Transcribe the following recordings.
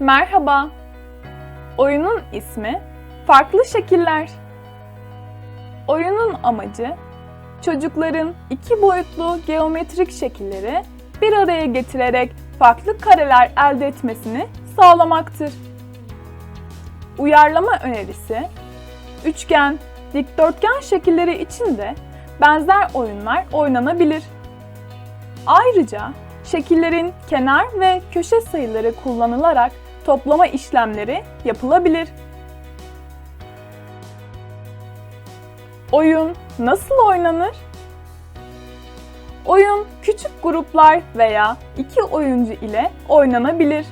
Merhaba. Oyunun ismi Farklı Şekiller. Oyunun amacı çocukların iki boyutlu geometrik şekilleri bir araya getirerek farklı kareler elde etmesini sağlamaktır. Uyarlama önerisi üçgen, dikdörtgen şekilleri için de benzer oyunlar oynanabilir. Ayrıca şekillerin kenar ve köşe sayıları kullanılarak toplama işlemleri yapılabilir. Oyun nasıl oynanır? Oyun küçük gruplar veya iki oyuncu ile oynanabilir.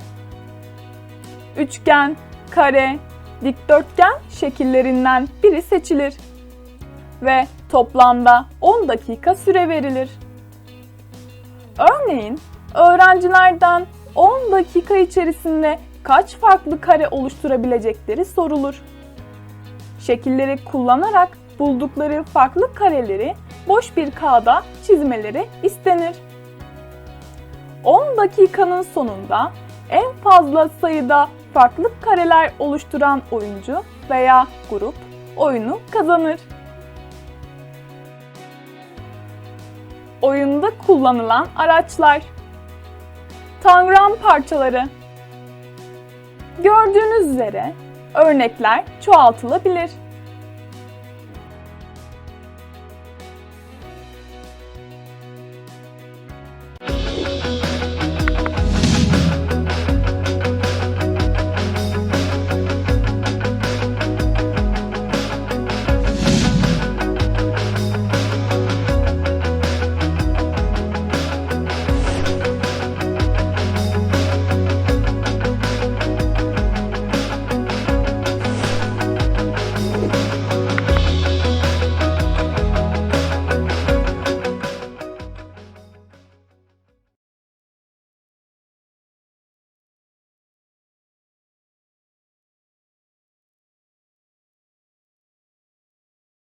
Üçgen, kare, dikdörtgen şekillerinden biri seçilir ve toplamda 10 dakika süre verilir. Örneğin öğrencilerden 10 dakika içerisinde kaç farklı kare oluşturabilecekleri sorulur. Şekilleri kullanarak buldukları farklı kareleri boş bir kağıda çizmeleri istenir. 10 dakikanın sonunda en fazla sayıda farklı kareler oluşturan oyuncu veya grup oyunu kazanır. Oyunda kullanılan araçlar Tangram parçaları Gördüğünüz üzere örnekler çoğaltılabilir.